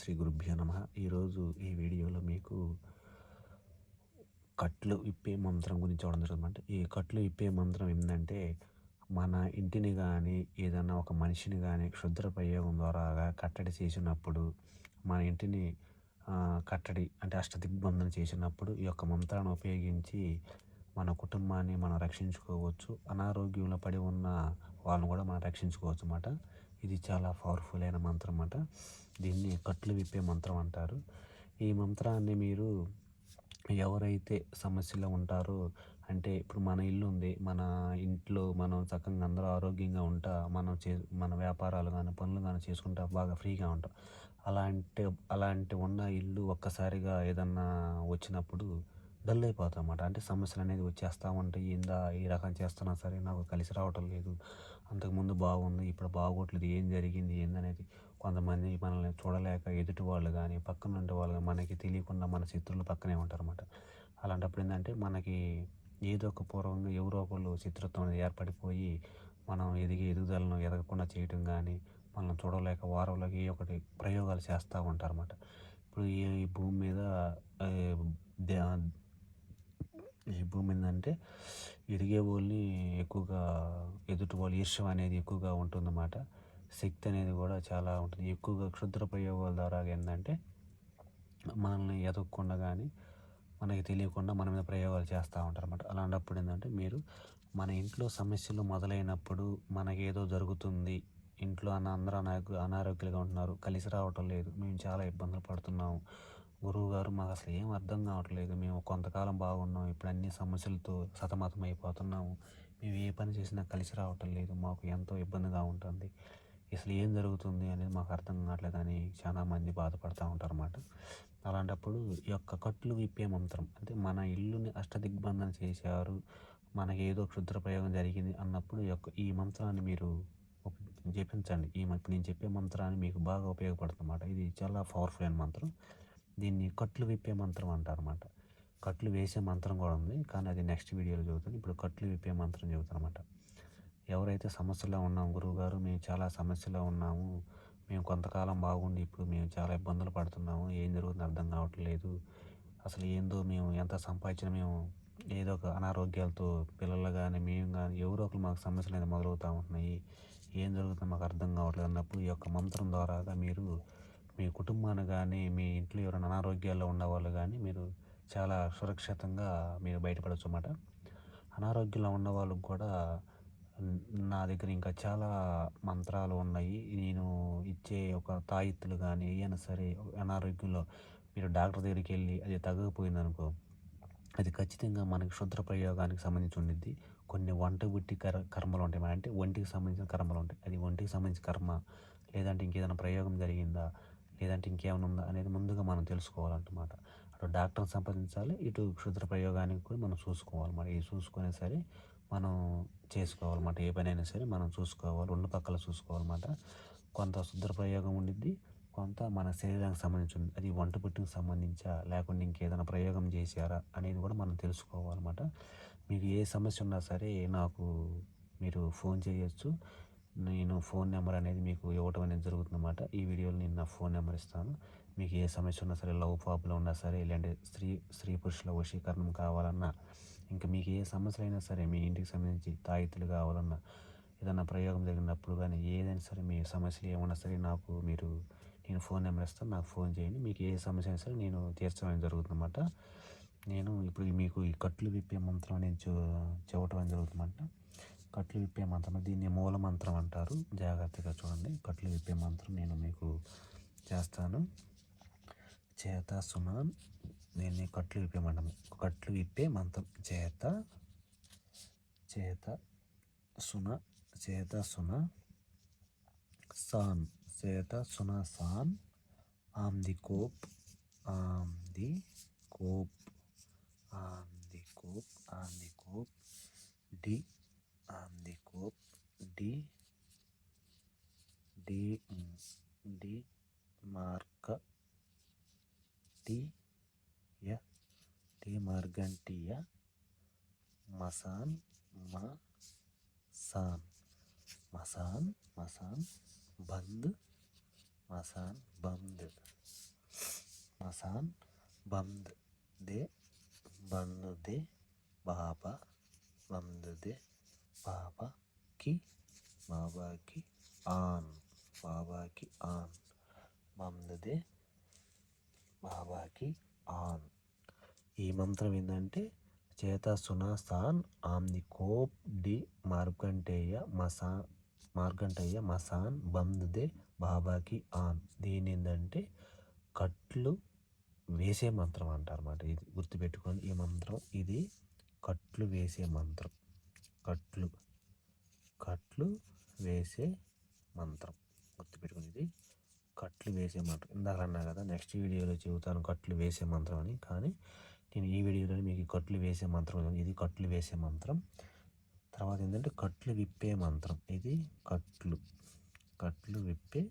శ్రీ గురుభ్యో నమ. ఈరోజు ఈ వీడియోలో మీకు కట్లు ఇప్పే మంత్రం గురించి చూడడం జరుగుతుంది ఈ కట్లు ఇప్పే మంత్రం ఏంటంటే మన ఇంటిని కానీ ఏదైనా ఒక మనిషిని కానీ క్షుద్ర ప్రయోగం ద్వారా కట్టడి చేసినప్పుడు మన ఇంటిని కట్టడి అంటే అష్టదిగ్బంధన చేసినప్పుడు ఈ యొక్క మంత్రాన్ని ఉపయోగించి మన కుటుంబాన్ని మనం రక్షించుకోవచ్చు. అనారోగ్యంలో పడి ఉన్న వాళ్ళని కూడా మనం రక్షించుకోవచ్చు అన్నమాట. ఇది చాలా పవర్ఫుల్ అయిన మంత్రం అన్నమాట దీన్ని కట్లు విప్పే మంత్రం అంటారు. ఈ మంత్రాన్ని మీరు ఎవరైతే సమస్యలో ఉంటారో అంటే ఇప్పుడు మన ఇల్లు ఉంది మన ఇంట్లో మనం చక్కగా అందరూ ఆరోగ్యంగా ఉంటా మనం చే మన వ్యాపారాలు కానీ పనులు కానీ చేసుకుంటా బాగా ఫ్రీగా ఉంటాం. అలాంటి అలాంటి ఉన్న ఇల్లు ఒక్కసారిగా ఏదన్నా వచ్చినప్పుడు డల్ అయిపోతాం అన్నమాట అంటే సమస్యలు అనేది వచ్చేస్తూ ఉంటాయి. ఇందా ఈ రకం చేస్తున్నా సరే నాకు కలిసి రావటం లేదు. అంతకుముందు బాగుంది ఇప్పుడు బాగోట్లేదు ఏం జరిగింది ఏందనేది కొంతమంది మనల్ని చూడలేక ఎదుటి వాళ్ళు కానీ పక్కన ఉండే వాళ్ళు మనకి తెలియకుండా మన శత్రువులు పక్కనే ఉంటారన్నమాట. అలాంటప్పుడు ఏంటంటే మనకి ఏదో ఒక పూర్వంగా ఎవరో ఒకళ్ళు శత్రుత్వం అనేది ఏర్పడిపోయి మనం ఎదిగే ఎదుగుదలను ఎదగకుండా చేయటం కానీ మనం చూడలేక వారంలోకి ఏ ఒకటి ప్రయోగాలు చేస్తూ ఉంటారన్నమాట. ఇప్పుడు ఈ భూమి మీద ఈ భూమి ఏంటంటే ఎదిగే వాళ్ళని ఎక్కువగా ఎదుటి వాళ్ళు ఈర్ష్యం అనేది ఎక్కువగా ఉంటుందన్నమాట. శక్తి అనేది కూడా చాలా ఉంటుంది. ఎక్కువగా క్షుద్ర ప్రయోగాల ద్వారా ఏంటంటే మనల్ని ఎదగకుండా కానీ మనకి తెలియకుండా మన మీద ప్రయోగాలు చేస్తూ ఉంటారు అనమాట అలాంటప్పుడు ఏంటంటే మీరు మన ఇంట్లో సమస్యలు మొదలైనప్పుడు మనకేదో జరుగుతుంది ఇంట్లో అన్న అందరూ అనారోగ్యంగా ఉంటున్నారు కలిసి రావటం లేదు మేము చాలా ఇబ్బందులు పడుతున్నాము గురువు గారు మాకు అసలు ఏం అర్థం కావట్లేదు. మేము కొంతకాలం బాగున్నాం. ఇప్పుడు అన్ని సమస్యలతో సతమతం అయిపోతున్నాము. మేము ఏ పని చేసినా కలిసి రావటం లేదు. మాకు ఎంతో ఇబ్బందిగా ఉంటుంది. అసలు ఏం జరుగుతుంది అనేది మాకు అర్థం కావట్లేదు అని చాలామంది బాధపడుతూ ఉంటారు అన్నమాట అలాంటప్పుడు ఈ యొక్క కట్లు విప్పే మంత్రం అంటే మన ఇల్లుని అష్టదిగ్బంధన చేశారు. మనకి ఏదో క్షుద్ర ప్రయోగం జరిగింది అన్నప్పుడు యొక్క ఈ మంత్రాన్ని మీరు జపించండి. ఈ నేను చెప్పే మంత్రాన్ని మీకు బాగా ఉపయోగపడుతుందన్నమాట. ఇది చాలా పవర్ఫుల్ అయిన మంత్రం. దీన్ని కట్లు విప్పే మంత్రం అంటారన్నమాట. కట్లు వేసే మంత్రం కూడా ఉంది కానీ అది నెక్స్ట్ వీడియోలో చదువుతాను ఇప్పుడు కట్లు విప్పే మంత్రం చెబుతాను అనమాట ఎవరైతే సమస్యలో ఉన్నాం గురువుగారు మేము చాలా సమస్యలో ఉన్నాము. మేము కొంతకాలం బాగుండి ఇప్పుడు మేము చాలా ఇబ్బందులు పడుతున్నాము. ఏం జరుగుతుందో అర్థం కావట్లేదు. అసలు ఏందో మేము ఎంత సంపాదించినా మేము ఏదో ఒక అనారోగ్యాలతో పిల్లలు కానీ మేము కానీ ఎవరో ఒకరు మాకు సమస్యలు అనేది మొదలవుతూ ఉంటున్నాయి. ఏం జరుగుతుందో మాకు అర్థం కావట్లేదు అన్నప్పుడు ఈ యొక్క మంత్రం ద్వారాగా మీరు మీ కుటుంబాన్ని కానీ మీ ఇంట్లో ఎవరైనా అనారోగ్యాల్లో ఉన్నవాళ్ళు కానీ మీరు చాలా సురక్షితంగా మీరు బయటపడవచ్చు అన్నమాట అనారోగ్యంలో ఉన్న వాళ్ళకు కూడా నా దగ్గర ఇంకా చాలా మంత్రాలు ఉన్నాయి. నేను ఇచ్చే ఒక తాయిత్తులు కానీ ఏమైనా సరే అనారోగ్యంలో మీరు డాక్టర్ దగ్గరికి వెళ్ళి అది తగ్గకపోయిందనుకో అది ఖచ్చితంగా మనకి క్షుద్ర ప్రయోగానికి సంబంధించి ఉండిద్ది. కొన్ని వంట బుట్టి కర్ కర్మలు ఉంటాయి అంటే ఒంటికి సంబంధించిన కర్మలు ఉంటాయి అది ఒంటికి సంబంధించిన కర్మ. లేదంటే ఇంకేదైనా ప్రయోగం జరిగిందా? లేదంటే ఇంకేమైనా ఉందా అనేది ముందుగా మనం తెలుసుకోవాలన్నమాట. అటు డాక్టర్ని సంప్రదించాలి ఇటు క్షుద్ర ప్రయోగానికి కూడా మనం చూసుకోవాలి ఇది చూసుకునే సరే మనం చేసుకోవాలన్నమాట. ఏ పని అయినా సరే మనం చూసుకోవాలి రెండు పక్కల చూసుకోవాలన్నమాట. కొంత శుద్ర ప్రయోగం ఉండిద్ది కొంత మన శరీరానికి సంబంధించి ఉంది అది వంట పుట్టికి సంబంధించా లేకుండా ఇంకేదైనా ప్రయోగం చేశారా అనేది కూడా మనం తెలుసుకోవాలన్నమాట. మీకు ఏ సమస్య ఉన్నా సరే నాకు మీరు ఫోన్ చేయొచ్చు. నేను ఫోన్ నెంబర్ అనేది మీకు ఇవ్వటం అనేది జరుగుతుందన్నమాట. ఈ వీడియోలో నేను నా ఫోన్ నెంబర్ ఇస్తాను. మీకు ఏ సమస్య ఉన్నా సరే లవ్ ప్రాబ్లం ఉన్నా సరే ఇలాంటి స్త్రీ స్త్రీ పురుషుల వశీకరణం కావాలన్నా ఇంకా మీకు ఏ సమస్యలు అయినా సరే మీ ఇంటికి సంబంధించి తాయితులు కావాలన్నా ఏదైనా ప్రయోగం జరిగినప్పుడు కానీ ఏదైనా సరే మీ సమస్యలు ఏమన్నా సరే నాకు మీరు నేను ఫోన్ నెంబర్ ఇస్తాను. నాకు ఫోన్ చేయండి. మీకు ఏ సమస్య అయినా సరే నేను తీర్చడం జరుగుతుందన్నమాట. నేను ఇప్పుడు మీకు ఈ కట్లు విప్పే మంత్రం నేను చెప్పడం జరుగుతుందన్నమాట. కట్లు విప్పే మంత్రం దీన్ని మూల మంత్రం అంటారు. జాగ్రత్తగా చూడండి. కట్లు విప్పే మంత్రం నేను మీకు చేస్తాను. చేత సుమనం. దీన్ని కట్లు విప్పే మంత్రం. కట్లు విప్పే మంత్రం. చేత చేత సున చేత సున సాన్. చేత సున సాన్. ఆమ్ ది కోప్ ఆమ్ ది కోప్ ఆమ్ ది కోప్ ఆమ్ ది కోప్. డి డి డి డి మార్క డి య డి మార్గంటియ మసాన్ మా సాన్ మసాన్ మసాన్ బంద్ మసాన్ బంద్ మసాన్ బంద్ దే బంద్ దే బాబా బంద్ దే బాబాకి ఆన్ బాబాకి ఆన్ బంద్ బాబాకి ఆన్ ఈ మంత్రం ఏంటంటే చేత సునాసాన్ ఆమ్ని కోప్ డి మార్కంటేయ మసా మార్కంటేయ మసాన్ బంద్ దే బాబాకి ఆన్. దీని ఏంటంటే కట్లు వేసే మంత్రం అంటారన్నమాట. ఇది గుర్తుపెట్టుకొని ఈ మంత్రం ఇది కట్లు వేసే మంత్రం. కట్లు. కట్లు వేసే మంత్రం. గుర్తుపెట్టుకుని ఇది కట్లు వేసే మంత్రం. ఇందాక అన్నా కదా నెక్స్ట్ వీడియోలో చెబుతాను కట్లు వేసే మంత్రం అని. కానీ నేను ఈ వీడియోలో మీకు కట్లు వేసే మంత్రం ఇది కట్లు వేసే మంత్రం. తర్వాత ఏంటంటే కట్లు విప్పే మంత్రం. ఇది కట్లు. కట్లు విప్పే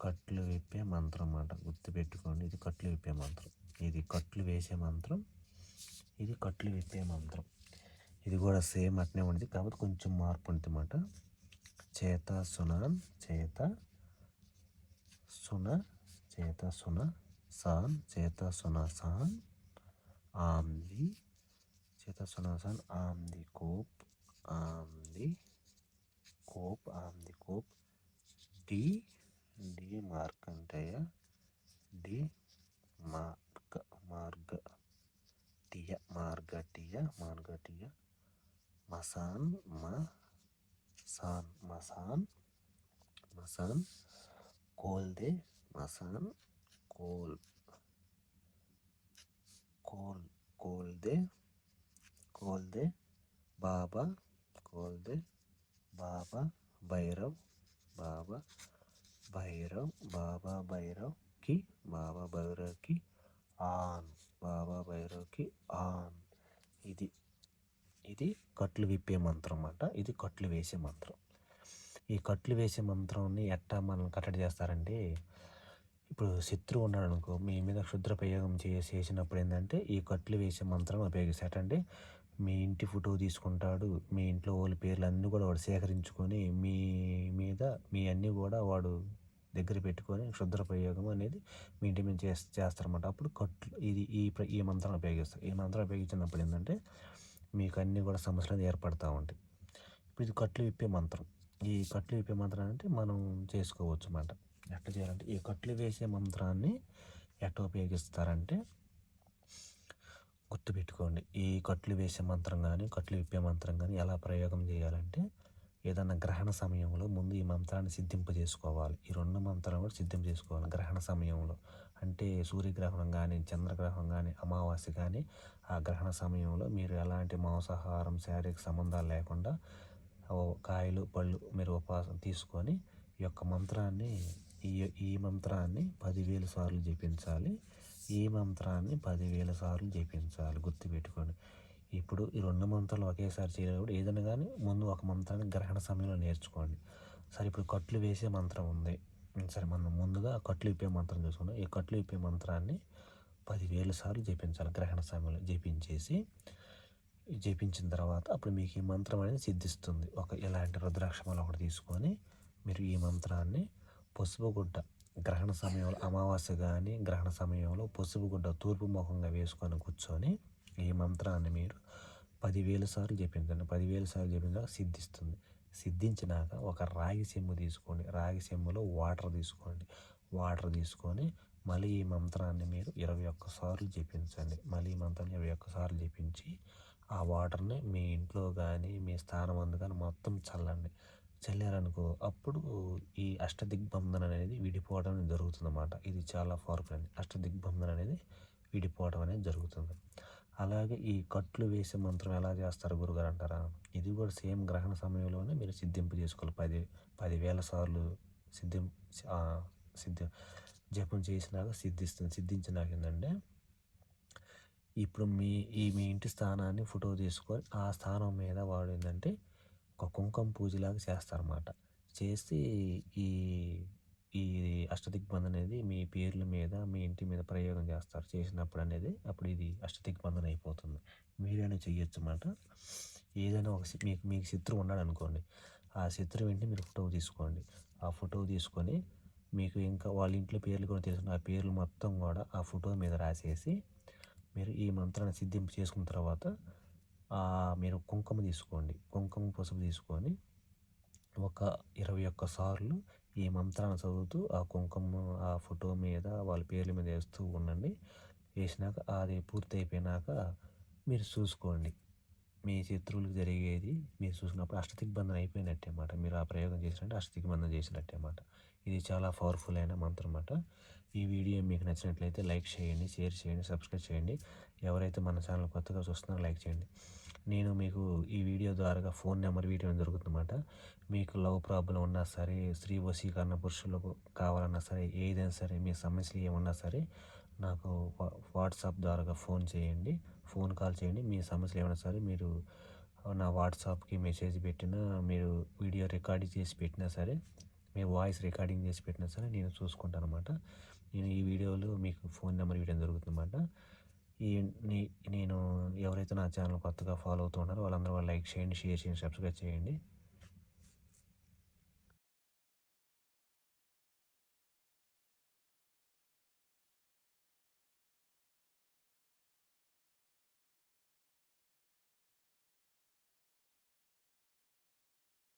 కట్లు విప్పే మంత్రం అన్నమాట. గుర్తుపెట్టుకోండి ఇది కట్లు విప్పే మంత్రం. ఇది కట్లు వేసే మంత్రం. ఇది కట్లు విప్పే మంత్రం. ఇది కూడా సేమ్ అట్నే ఉండేది కాబట్టి కొంచెం మార్పు ఉంది అనమాట చేత సునాన్ చేత సున చేత సున సాన్ చేత సున సాన్ ఆమ్ది చేత సున సాన్ ఆమ్ది కోప్ ఆమ్ది కోప్ ఆమ్ది కోప్ డి డి మార్కంటేయ డి మార్గ మార్గ టియ మార్గ టియ మార్గ మసాన్ మసాన్ మసాన్ కోల్ దే మసాన్ కోల్ కోల్ కోల్ దే కోల్ దే బాబా కోల్ దే విప్పే మంత్రం అన్నమాట. ఇది కట్లు వేసే మంత్రం. ఈ కట్లు వేసే మంత్రాన్ని ఎట్టా మనం కట్టడి చేస్తారంటే ఇప్పుడు శత్రువు ఉన్నాడు అనుకో మీ మీద క్షుద్ర ప్రయోగం చేసినప్పుడు ఏంటంటే ఈ కట్లు వేసే మంత్రం ఉపయోగిస్తారు అంటే మీ ఇంటి ఫోటో తీసుకుంటాడు మీ ఇంట్లో వాళ్ళ పేర్లు అన్నీ కూడా వాడు సేకరించుకొని మీ మీద మీ అన్నీ కూడా వాడు దగ్గర పెట్టుకొని క్షుద్ర ప్రయోగం అనేది మీ ఇంటి మీద చేస్తారన్నమాట. అప్పుడు కట్లు ఇది ఈ ఈ మంత్రం ఉపయోగిస్తారు. ఈ మంత్రం ఉపయోగించినప్పుడు ఏంటంటే మీకు అన్నీ కూడా సమస్యలు ఏర్పడుతూ ఉంటాయి. ఇప్పుడు ఇది కట్లు విప్పే మంత్రం. ఈ కట్లు విప్పే మంత్రం అంటే మనం చేసుకోవచ్చు అన్నమాట. ఎట్లా చేయాలంటే ఈ కట్లు వేసే మంత్రాన్ని ఎట్లా ఉపయోగిస్తారంటే గుర్తుపెట్టుకోండి. ఈ కట్లు వేసే మంత్రం కానీ కట్లు విప్పే మంత్రం కానీ ఎలా ప్రయోగం చేయాలంటే ఏదైనా గ్రహణ సమయంలో ముందు ఈ మంత్రాన్ని సిద్ధింపజేసుకోవాలి. ఈ రెండు మంత్రాలు కూడా సిద్ధింప చేసుకోవాలి గ్రహణ సమయంలో. అంటే సూర్యగ్రహణం కానీ చంద్రగ్రహణం కానీ అమావాస్య కానీ ఆ గ్రహణ సమయంలో మీరు ఎలాంటి మాంసాహారం శారీరక సంబంధాలు లేకుండా కాయలు పళ్ళు మీరు ఉపాసం తీసుకొని ఈ యొక్క మంత్రాన్ని ఈ ఈ మంత్రాన్ని పదివేల సార్లు జపించాలి. ఈ మంత్రాన్ని పదివేల సార్లు జపించాలి. గుర్తుపెట్టుకోండి. ఇప్పుడు ఈ రెండు మంత్రాలు ఒకేసారి చేయలేప్పుడు ఏదైనా కానీ ముందు ఒక మంత్రాన్ని గ్రహణ సమయంలో నేర్చుకోండి. సరే ఇప్పుడు కట్లు వేసే మంత్రం ఉంది. సరే మనం ముందుగా కట్లు ఇప్పే మంత్రం చూసుకుందాం. ఈ కట్లు ఇప్పే మంత్రాన్ని పదివేల సార్లు జపించాలి గ్రహణ సమయంలో. జపించేసి జపించిన తర్వాత అప్పుడు మీకు ఈ మంత్రం అనేది సిద్ధిస్తుంది. ఒక ఇలాంటి రుద్రాక్షమాలు ఒకటి తీసుకొని మీరు ఈ మంత్రాన్ని పసుపు గుడ్డ గ్రహణ సమయంలో అమావాస్య కానీ గ్రహణ సమయంలో పసుపు గుడ్డ తూర్పు ముఖంగా వేసుకొని కూర్చొని ఈ మంత్రాన్ని మీరు పదివేల సార్లు చెప్పించండి పదివేల సార్లు చెప్పించాక సిద్ధిస్తుంది. సిద్ధించినాక ఒక రాగి సెమ్ము తీసుకోండి. రాగి సెమ్ములో వాటర్ తీసుకోండి. వాటర్ తీసుకొని మళ్ళీ ఈ మంత్రాన్ని మీరు ఇరవై ఒక్కసార్లు జపించండి. మళ్ళీ ఈ మంత్రాన్ని ఇరవై ఒక్కసార్లు జపించి ఆ వాటర్ని మీ ఇంట్లో కానీ మీ స్థానం అందు కానీ మొత్తం చల్లండి. చల్లారనుకో అప్పుడు ఈ అష్టదిగ్బంధన అనేది విడిపోవడం జరుగుతుందన్నమాట. జరుగుతుంది అన్నమాట ఇది చాలా పవర్ఫుల్ అష్టదిగ్బంధన అనేది విడిపోవడం అనేది జరుగుతుంది. అలాగే ఈ కట్లు వేసే మంత్రం ఎలా చేస్తారు గురుగారు అంటారా ఇది కూడా సేమ్ గ్రహణ సమయంలోనే మీరు సిద్ధింపు చేసుకోవాలి. పది పదివేల సార్లు సిద్ధిం సిద్ధి జపం చేసినాక సిద్ధిస్తుంది సిద్ధించినాక ఏంటంటే ఇప్పుడు మీ ఈ మీ ఇంటి స్థానాన్ని ఫోటో తీసుకొని ఆ స్థానం మీద వాడు ఏంటంటే ఒక కుంకుమ పూజలాగా చేస్తారన్నమాట. చేసి ఈ ఈ అష్టదిగ్బంధన అనేది మీ పేర్ల మీద మీ ఇంటి మీద ప్రయోగం చేస్తారు. చేసినప్పుడు అనేది అప్పుడు ఇది అష్టదిగ్బంధన అయిపోతుంది మీరైనా చెయ్యొచ్చు అన్నమాట ఏదైనా ఒక మీకు మీకు శత్రువు ఉన్నాడు అనుకోండి ఆ శత్రువు ఏంటి? మీరు ఫోటో తీసుకోండి. ఆ ఫోటో తీసుకొని మీకు ఇంకా వాళ్ళ ఇంట్లో పేర్లు కూడా తెలుసు. ఆ పేర్లు మొత్తం కూడా ఆ ఫోటో మీద రాసేసి మీరు ఈ మంత్రాన్ని సిద్ధింపు చేసుకున్న తర్వాత మీరు కుంకుమ తీసుకోండి. కుంకుమ పసుపు తీసుకొని ఒక ఇరవై ఒక్క సార్లు ఈ మంత్రాన్ని చదువుతూ ఆ కుంకుమ ఆ ఫోటో మీద వాళ్ళ పేర్ల మీద వేస్తూ ఉండండి. వేసినాక అది పూర్తి అయిపోయినాక మీరు చూసుకోండి. మీ శత్రువులకు జరిగేది మీరు చూసినప్పుడు అష్టదిగ్బంధన అయిపోయినట్టే అన్నమాట. మీరు ఆ ప్రయోగం చేసినట్టు అష్టదిగ్బంధన చేసినట్టే అన్నమాట. ఇది చాలా పవర్ఫుల్ అయిన మంత్రం అన్నమాట. ఈ వీడియో మీకు నచ్చినట్లయితే లైక్ చేయండి షేర్ చేయండి సబ్స్క్రైబ్ చేయండి. ఎవరైతే మన ఛానల్ కొత్తగా చూస్తున్నారో లైక్ చేయండి. నేను మీకు ఈ వీడియో ద్వారా ఫోన్ నెంబర్ వీడియో దొరుకుతుందన్నమాట మీకు లవ్ ప్రాబ్లం ఉన్నా సరే స్త్రీ వశీకరణ పురుషులకు కావాలన్నా సరే ఏదైనా సరే మీ సమస్యలు ఏమన్నా సరే నాకు వాట్సాప్ ద్వారా ఫోన్ చేయండి. ఫోన్ కాల్ చేయండి. మీ సమస్యలు ఏమైనా సరే మీరు నా వాట్సాప్కి మెసేజ్ పెట్టినా మీరు వీడియో రికార్డింగ్ చేసి పెట్టినా సరే మీ వాయిస్ రికార్డింగ్ చేసి పెట్టినా సరే నేను చూసుకుంటాను అనమాట నేను ఈ వీడియోలో మీకు ఫోన్ నెంబర్ ఇవ్వడం జరుగుతుందన్నమాట. ఈ నేను ఎవరైతే నా ఛానల్ కొత్తగా ఫాలో అవుతున్నారో వాళ్ళందరూ లైక్ చేయండి షేర్ చేయండి సబ్స్క్రైబ్ చేయండి.